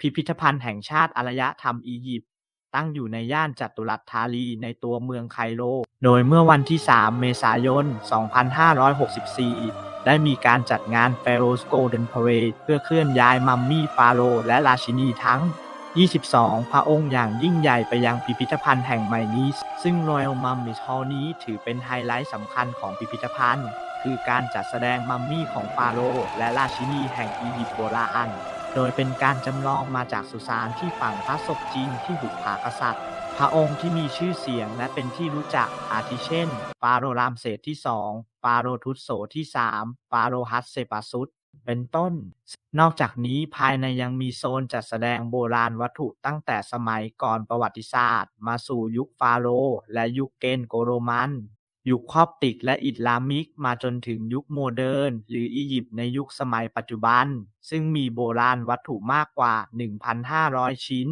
พิพิธภัณฑ์แห่งชาติอารยธรรมอียิปต์ตั้งอยู่ในย่านจัตุรัสธารีในตัวเมืองไคโร โดยเมื่อวันที่ 3 เมษายน 2564 ได้มีการจัดงาน Pharaoh's Golden Parade เพื่อเคลื่อนย้ายมัมมี่ฟาโรห์และราชินีทั้ง 22 พระองค์อย่างยิ่งใหญ่ไปยังพิพิธภัณฑ์แห่งใหม่นี้ ซึ่ง Royal Mummy Hall นี้ถือเป็นไฮไลท์สำคัญของพิพิธภัณฑ์ คือการจัดแสดงมัมมี่ของฟาโรห์และราชินีแห่งอียิปต์โบราณ โดยเป็นการจำลองมาจากสุสานที่ฝังพระศพจริงที่บุกผากษัตริย์ พระองค์ที่มีชื่อเสียงและเป็นที่รู้จักอาทิเช่น ฟาโรห์รามเสสที่2ฟาโรห์ทุตโสที่3ฟาโรห์ฮัตเซปาซุสเป็นต้น นอกจากนี้ภายในยังมีโซนจัดแสดงโบราณวัตถุตั้งแต่สมัยก่อนประวัติศาสตร์ มาสู่ยุคฟาโรห์และยุคเกรโกโรมัน ยุคคอปติกและอิสลามิกมาจนถึงยุคโมเดิร์นหรืออียิปต์ในยุคสมัยปัจจุบัน ซึ่งมีโบราณวัตถุมากกว่า 1,500 ชิ้น